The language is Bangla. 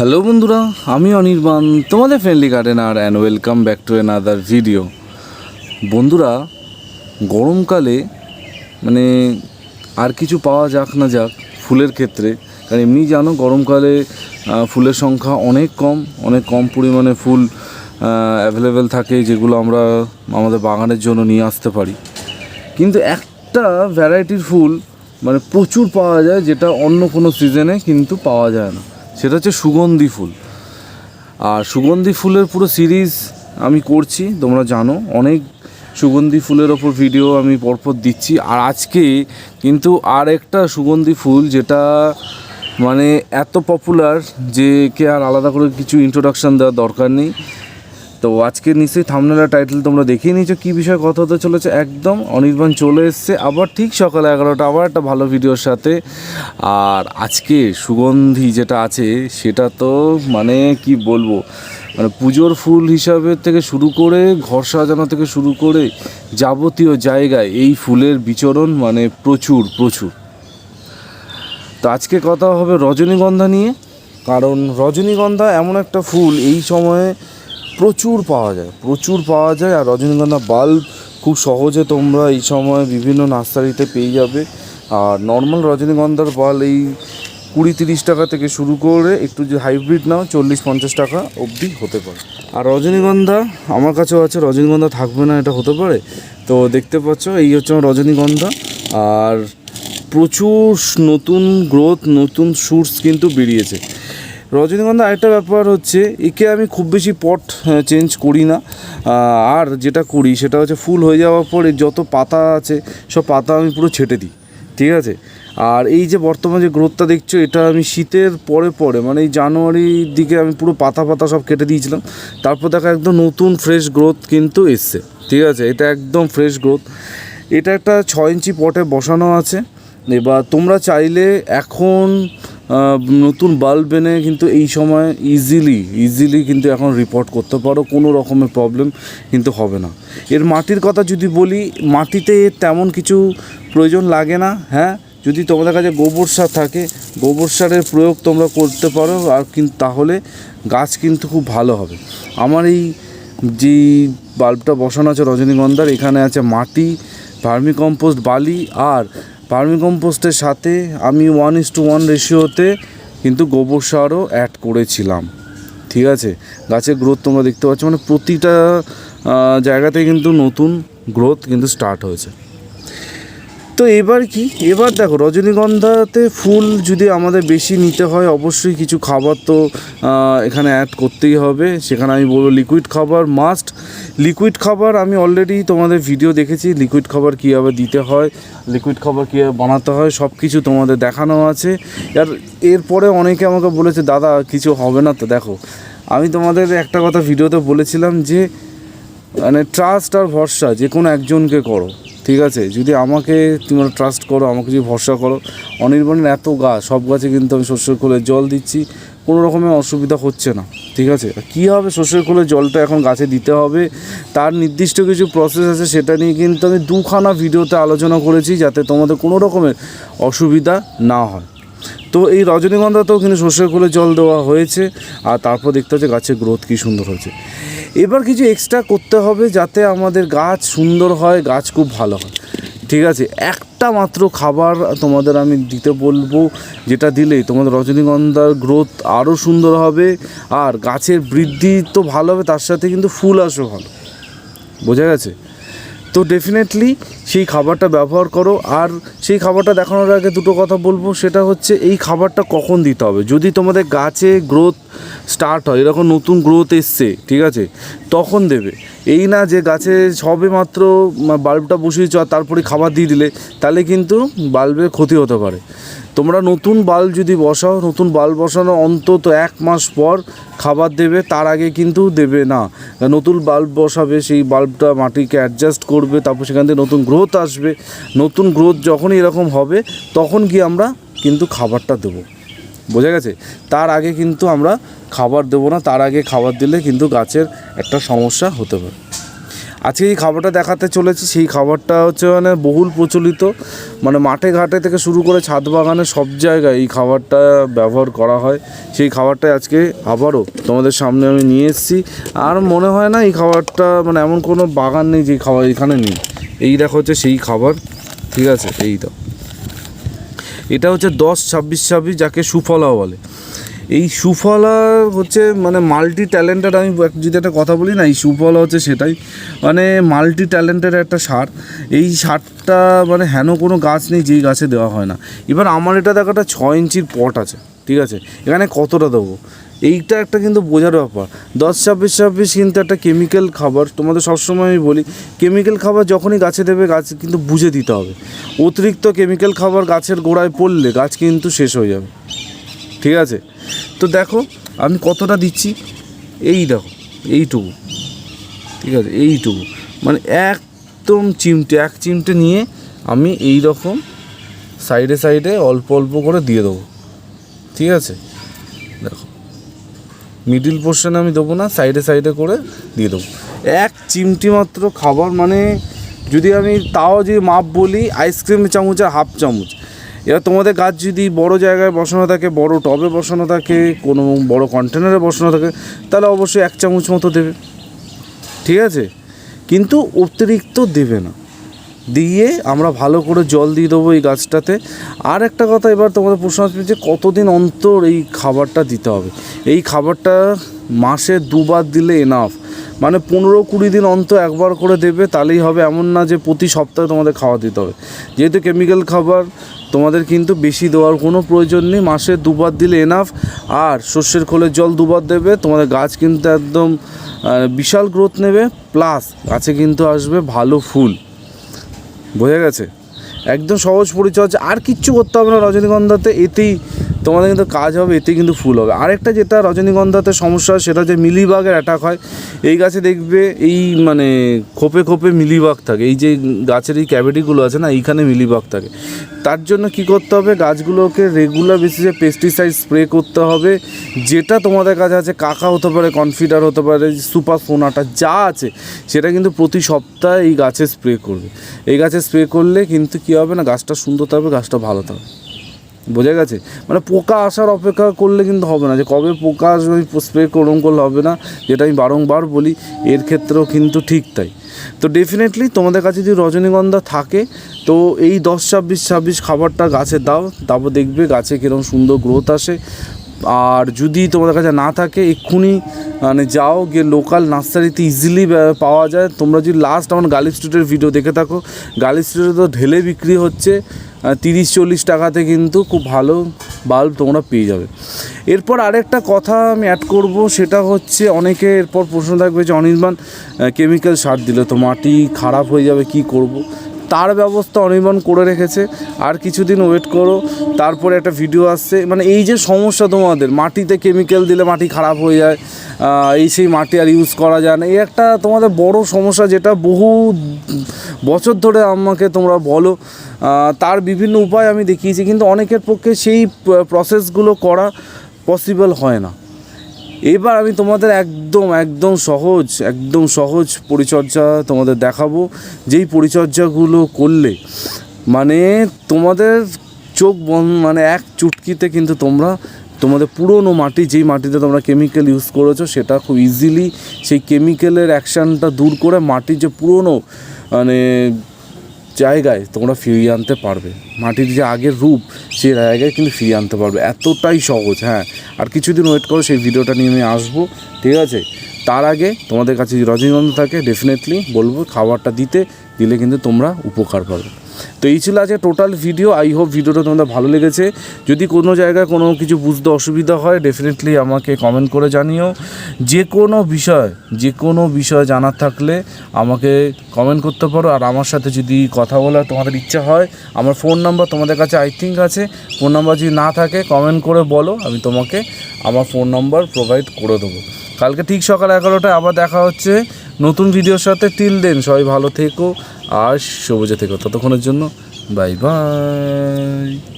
হ্যালো বন্ধুরা, আমি অনির্বাণ, তোমাদের friendly gardener and welcome back to another video বন্ধুরা, গরমকালে মানে আর কিছু পাওয়া যাক না যাক ফুলের ক্ষেত্রে, কারণ এমনি জানো গরমকালে ফুলের সংখ্যা অনেক কম অনেক কম পরিমাণে ফুল অ্যাভেলেবেল থাকে যেগুলো আমরা আমাদের বাগানের জন্য নিয়ে আসতে পারি। কিন্তু একটা ভ্যারাইটির ফুল মানে প্রচুর পাওয়া যায় যেটা অন্য কোনো সিজনে কিন্তু পাওয়া যায় না। সেটা হচ্ছে সুগন্ধি ফুল। আর সুগন্ধি ফুলের পুরো সিরিজ আমি করছি, তোমরা জানো। অনেক সুগন্ধি ফুলের ওপর ভিডিও আমি পরপর দিচ্ছি। আর আজকে কিন্তু আর একটা সুগন্ধি ফুল যেটা মানে এত পপুলার যে কে আর আলাদা করে কিছু ইন্ট্রোডাকশান দেওয়ার দরকার নেই। তো আজকে নিশ্চয়ই থামনেলা টাইটেল তোমরা দেখিয়ে নিয়েছো, কী বিষয়ে কথা হতে চলেছে একদম অনির্বাণ চলে এসছে, আবার ঠিক সকাল এগারোটা, আবার একটা ভালো ভিডিওর সাথে। আর আজকে সুগন্ধি যেটা আছে, সেটা তো মানে কি বলব মানে পুজোর ফুল হিসাবে থেকে শুরু করে, ঘর সাজানো থেকে শুরু করে যাবতীয় জায়গায় এই ফুলের বিচরণ মানে প্রচুর প্রচুর। তো আজকে কথা হবে রজনীগন্ধা নিয়ে, কারণ রজনীগন্ধা এমন একটা ফুল এই সময়ে প্রচুর পাওয়া যায়, প্রচুর পাওয়া যায়। আর রজনীগন্ধা বাল্ব খুব সহজে তোমরা এই সময় বিভিন্ন নার্সারিতে পেয়ে যাবে। আর নর্মাল রজনীগন্ধার বাল এই কুড়ি তিরিশ টাকা থেকে শুরু করে একটু যে হাইব্রিড নাও, চল্লিশ পঞ্চাশ টাকা অবধি হতে পারে। আর রজনীগন্ধা, আমার কাছেও আছে, রজনীগন্ধা থাকবে না, এটা হতে পারে। তো দেখতে পাচ্ছ, এই হচ্ছে আমার রজনীগন্ধা। আর প্রচুর নতুন গ্রোথ নতুন শুটস কিন্তু বেরিয়েছে। রজনীগন্ধা আরেকটা ব্যাপার হচ্ছে, একে আমি খুব বেশি পট চেঞ্জ করি না। আর যেটা করি সেটা হচ্ছে ফুল হয়ে যাওয়ার পর যত পাতা আছে, সব পাতা আমি পুরো ছেটে দিই, ঠিক আছে? আর এই যে বর্তমানে যে গ্রোথটা দেখছ, এটা আমি শীতের পরে পরে মানে এই জানুয়ারির দিকে আমি পুরো পাতা পাতা সব কেটে দিয়েছিলাম। তারপর দেখা একদম নতুন ফ্রেশ গ্রোথ কিন্তু এসছে, ঠিক আছে? এটা একদম ফ্রেশ গ্রোথ এটা একটা ছয় ইঞ্চি পটে বসানো আছে। এবার তোমরা চাইলে এখন নতুন বাল্ব এনে কিন্তু এই সময় ইজিলি ইজিলি কিন্তু এখন রিপোর্ট করতে পারো, কোনো রকমের প্রবলেম কিন্তু হবে না। এর মাটির কথা যদি বলি, মাটিতে তেমন কিছু প্রয়োজন লাগে না হ্যাঁ? যদি তোমাদের কাছে গোবর সার থাকে, গোবর সারের প্রয়োগ তোমরা করতে পারো, আর কিন্তু তাহলে গাছ কিন্তু খুব ভালো হবে। আমার এই যে বাল্বটা বসানো আছে রজনীগন্ধার, এখানে আছে মাটি, ভার্মিকম্পোস্ট বালি, আর ভার্মি কম্পোস্টের সাথে আমি ওয়ান ইস টু ওয়ান রেশিওতে কিন্তু গোবর সারও অ্যাড করেছিলাম। ঠিক আছে? গাছের গ্রোথ তোমরা দেখতে পাচ্ছ। মানে প্রতিটা জায়গাতে কিন্তু নতুন গ্রোথ কিন্তু স্টার্ট হয়েছে। তো এবার কি? এবার দেখো, রজনীগন্ধাতে ফুল যদি আমাদের বেশি নিতে হয়, অবশ্যই কিছু খাবার তো এখানে অ্যাড করতেই হবে। সেখানে আমি বলব লিকুইড খাবার মাস্ট লিকুইড খাবার আমি অলরেডি তোমাদের ভিডিও দেখেছি লিকুইড খাবার কীভাবে দিতে হয় লিকুইড খাবার কীভাবে বানাতে হয় সব কিছু তোমাদের দেখানো আছে। আর এরপরে অনেকে আমাকে বলেছে, দাদা, কিছু হবে না তো, দেখো। আমি তোমাদের একটা কথা ভিডিওতে বলেছিলাম যে মানে ট্রাস্ট আর ভরসা যে কোনো একজনকে করো। ঠিক আছে, যদি আমাকে তোমরা ট্রাস্ট করো, আমাকে যদি ভরসা করো, অনির্বাণের এত গাছ সব গাছে কিন্তু আমি শস্যের খোলে জল দিচ্ছি, কোনো রকমের অসুবিধা হচ্ছে না, ঠিক আছে? কী হবে শস্যের খোলে জলটা এখন গাছে দিতে হবে? তার নির্দিষ্ট কিছু প্রসেস আছে, সেটা নিয়ে কিন্তু আমি দুখানা ভিডিওতে আলোচনা করেছি, যাতে তোমাদের কোনো রকমের অসুবিধা না হয়। তো এই রজনীগন্ধাতেও কিন্তু সর্ষের খোলে জল দেওয়া হয়েছে, আর তারপর দেখতে হচ্ছে গাছের গ্রোথ কী সুন্দর হয়েছে। এবার কিছু এক্সট্রা করতে হবে যাতে আমাদের গাছ সুন্দর হয়, গাছ খুব ভালো হয়। ঠিক আছে? একটা মাত্র খাবার তোমাদের আমি দিতে বলব, যেটা দিলেই তোমাদের রজনীগন্ধার গ্রোথ আরও সুন্দর হবে, আর গাছের বৃদ্ধি তো ভালো হবে, তার সাথে কিন্তু ফুল আসো ভালো। বোঝা গেছে? তো ডেফিনেটলি সেই খাবারটা ব্যবহার করো। আর সেই খাবারটা দেখানোর আগে দুটো কথা বলব, সেটা হচ্ছে এই খাবারটা কখন দিতে হবে? যদি তোমাদের গাছে গ্রোথ স্টার্ট হয়, এরকম নতুন গ্রোথ এসছে, ঠিক আছে, তখন দেবে। এই না যে গাছে সবে মাত্র বাল্বটা বসিয়েছ আর তারপরে খাবার দিয়ে দিলে, তাহলে কিন্তু বাল্বের ক্ষতি হতে পারে। তোমরা নতুন বাল্ব যদি বসাও, নতুন বাল্ব বসানো অন্তত এক মাস পর খাবার দেবে, তার আগে কিন্তু দেবে না। নতুন বাল্ব বসাবে, সেই বাল্বটা মাটিকে অ্যাডজাস্ট করবে, তারপর সেখান থেকে নতুন গ্রোথ আসবে, নতুন গ্রোথ যখন এরকম হবে, তখন কি আমরা কিন্তু খাবারটা দেবো। বোঝা গেছে? তার আগে কিন্তু আমরা খাবার দেবো না, তার আগে খাবার দিলে কিন্তু গাছের একটা সমস্যা হতে পারে। আজকে এই খাবারটা দেখাতে চলেছি, সেই খাবারটা হচ্ছে মানে বহুল প্রচলিত। মানে মাঠে ঘাটে থেকে শুরু করে ছাদ বাগানে সব জায়গায় এই খাবারটা ব্যবহার করা হয়। সেই খাবারটাই আজকে আবারও তোমাদের সামনে আমি নিয়ে এসেছি। আর মনে হয় না এই খাবারটা মানে এমন কোনো বাগান নেই যে খাবার এখানে নেই। এই দেখো হচ্ছে সেই খাবার, ঠিক আছে? এই দাও। এটা হচ্ছে দশ ছাব্বিশ ছাব্বিশ যাকে সুফলা বলে। এই সুফলা হচ্ছে মানে মাল্টি ট্যালেন্টেড আমি যদি একটা কথা বলি না, এই সুফলা হচ্ছে সেটাই। মানে মাল্টি ট্যালেন্টেড একটা সার। এই সারটা মানে হেন কোনো গাছ নেই, যেই গাছে দেওয়া হয় না। এবার আমার এটা দেখো একটা ছ ইঞ্চির পট আছে, ঠিক আছে? এখানে কতটা দেবো? এইটা একটা কিন্তু বোঝার ব্যাপার। দশ ছাব্বিশ ছাব্বিশ কিন্তু একটা কেমিক্যাল খাবার, তোমাদের সবসময় আমি বলি কেমিক্যাল খাবার যখনই গাছে দেবে, গাছ কিন্তু বুঝে দিতে হবে। অতিরিক্ত কেমিক্যাল খাবার গাছের গোড়ায় পড়লে গাছ কিন্তু শেষ হয়ে যাবে। ঠিক আছে? তো দেখো, আমি কতটা দিচ্ছি? এই দেখো, এইটুকু। ঠিক আছে, এইটুকু। মানে একদম চিমটে, এক চিমটে নিয়ে আমি এই রকম সাইডে সাইডে অল্প অল্প করে দিয়ে দেবো। ঠিক আছে? দেখো মিডিল পোর্শনে আমি দেবো না, সাইডে সাইডে করে দিয়ে দেবো। এক চিমটি মাত্র খাবার মানে যদি আমি তাও যদি মাপ বলি আইসক্রিম চামচ আর হাফ চামচ এবার তোমাদের গাছ যদি বড় জায়গায় বসানো থাকে, বড় টবে বসানো থাকে, কোনো বড় কন্টেনারে বসানো থাকে, তাহলে অবশ্যই এক চামচ মতো দেবে। ঠিক আছে? কিন্তু অতিরিক্ত দেবে না। দিয়ে আমরা ভালো করে জল দিয়ে দেবো এই গাছটাতে। আর একটা কথা এবার তোমাদের প্রশ্ন আসবে যে কতদিন অন্তর এই খাবারটা দিতে হবে? এই খাবারটা মাসে দুবার দিলে এনাফ মানে পনেরো কুড়ি দিন অন্তর একবার করে দেবে, তাহলেই হবে এমন না যে প্রতি সপ্তাহে তোমাদের খাওয়া দিতে হবে। যেহেতু কেমিক্যাল খাবার, তোমাদের কিন্তু বেশি দেওয়ার কোনো প্রয়োজন নেই। মাসে দুবার দিলে এনাফ আর সর্ষের খোলের জল দুবার দেবে, তোমাদের গাছ কিন্তু একদম বিশাল গ্রোথ নেবে। প্লাস গাছে কিন্তু আসবে ভালো ফুল। বোঝা গেছে? একদম সহজ পরিচর্যা। আর কিচ্ছু করতে হবে না রজনীগন্ধাতে। এতেই তোমাদের কিন্তু কাজ হবে এতে কিন্তু ফুল হবে। আরেকটা যেটা রজনীগন্ধাতে সমস্যা, সেটা যে মিলিবাগের অ্যাটাক হয়, এই গাছে দেখবে এই মানে খোপে খোপে মিলিবাগ থাকে। এই যে গাছের এই ক্যাভিটিগুলো আছে না, এইখানে মিলিবাগ থাকে। তার জন্য কি করতে হবে, গাছগুলোকে রেগুলার বেসিসে পেস্টিসাইড স্প্রে করতে হবে। যেটা তোমাদের কাছে আছে, কাকা হতে পারে কনফিডার হতে পারে সুপার সোনাটা যা আছে, সেটা কিন্তু প্রতি সপ্তাহে এই গাছে স্প্রে করবে। এই গাছে স্প্রে করলে কিন্তু কী হবে না, গাছটা সুন্দর থাকবে, গাছটা ভালো থাকবে। বোঝা গেছে? মানে পোকা আসার অপেক্ষা করলে কিন্তু হবে না। যে কবে পোকা আসবে স্প্রে করুন করলে হবে না, যেটা আমি বারংবার বলি, এর ক্ষেত্রেও কিন্তু ঠিক তাই। তো ডেফিনেটলি তোমাদের কাছে যদি রজনীগন্ধা থাকে, তো এই দশ, ছাব্বিশ ছাব্বিশ খাবারটা গাছে দাও, তারপর দেখবে গাছে কীরকম সুন্দর গ্রোথ আসে। আর যদি তোমাদের কাছে না থাকে, এক্ষুনি মানে যাও, গিয়ে লোকাল নার্সারিতে ইজিলি পাওয়া যায় তোমরা যদি লাস্ট আমার গালি স্ট্রিটের ভিডিও দেখে থাকো গালি স্ট্রিটে তো ঢেলে বিক্রি হচ্ছে তিরিশ, চল্লিশ টাকাতে কিন্তু খুব ভালো বাল্ব তোমরা পেয়ে যাবে এরপর আরেকটা কথা আমি অ্যাড করব, সেটা হচ্ছে অনেকে এরপর প্রশ্ন থাকবে যে অনির্বাণ কেমিক্যাল সার দিলে তো মাটি খারাপ হয়ে যাবে, কি করব। তার ব্যবস্থা অনির্বাণ করে রেখেছে। আর কিছুদিন ওয়েট করো, তারপরে একটা ভিডিও আসছে। মানে এই যে সমস্যা তোমাদের, মাটিতে কেমিক্যাল দিলে মাটি খারাপ হয়ে যায় এই সেই মাটি আর ইউজ করা যায় না। এই একটা তোমাদের বড় সমস্যা যেটা বহু বছর ধরে আমাকে তোমরা বলো তার বিভিন্ন উপায় আমি দেখিয়েছি, কিন্তু অনেকের পক্ষে সেই প্রসেসগুলো করা পসিবল হয় না। এবার আমি তোমাদের একদম একদম সহজ একদম সহজ পরিচর্যা তোমাদের দেখাবো। যেই পরিচর্যাগুলো করলে মানে তোমাদের চোখ বন্ধ মানে এক চুটকিতে কিন্তু তোমরা, তোমাদের পুরনো মাটি, যেই মাটিতে তোমরা কেমিক্যাল ইউজ করেছ, সেটা খুব ইজিলি সেই কেমিক্যালের অ্যাকশানটা দূর করে মাটির যে পুরনো মানে জায়গায় তোমরা ফিরিয়ে আনতে পারবে। মাটির যে আগের রূপ, সেই জায়গায় কিন্তু ফিরিয়ে আনতে পারবে। এতটাই সহজ হ্যাঁ। আর কিছুদিন ওয়েট করো, সেই ভিডিওটা নিয়ে আমি আসব, ঠিক আছে? তার আগে তোমাদের কাছে রজনীগন্ধা থাকে ডেফিনেটলি বলব, খাবারটা দিতে দিলে কিন্তু তোমরা উপকার পাবে। তো এই ছিল আজকে টোটাল ভিডিও আই হোপ ভিডিওটা তোমাদের ভালো লেগেছে। যদি কোনো জায়গায় কোনো কিছু বুঝতে অসুবিধা হয় ডেফিনেটলি আমাকে কমেন্ট করে জানিও। যে কোনো বিষয়, যে কোনো বিষয় জানার থাকলে আমাকে কমেন্ট করতে পারো। আর আমার সাথে যদি কথা বলার তোমাদের ইচ্ছা হয়, আমার ফোন নাম্বার তোমাদের কাছে আই থিঙ্ক আছে। ফোন নাম্বার যদি না থাকে কমেন্ট করে বলো। আমি তোমাকে আমার ফোন নাম্বার প্রোভাইড করে দেবো। কালকে ঠিক সকাল এগারোটায় আবার দেখা হচ্ছে। নতুন ভিডিওর সাথে। টিল দেন সবাই ভালো থেকো। আর সবুজে থেকো ততক্ষণের জন্য বাই বাই।